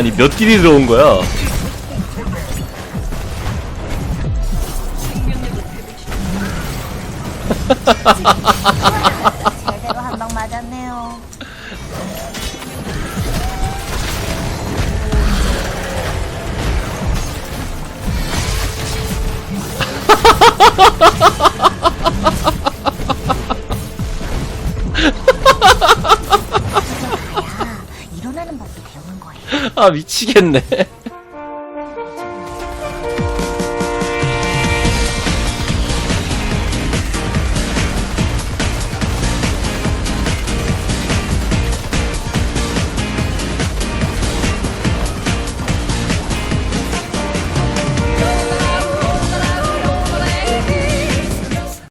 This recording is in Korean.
아니 몇 딜이 들어온 거야? 제대로 한 방 맞았네요. 아 미치겠네.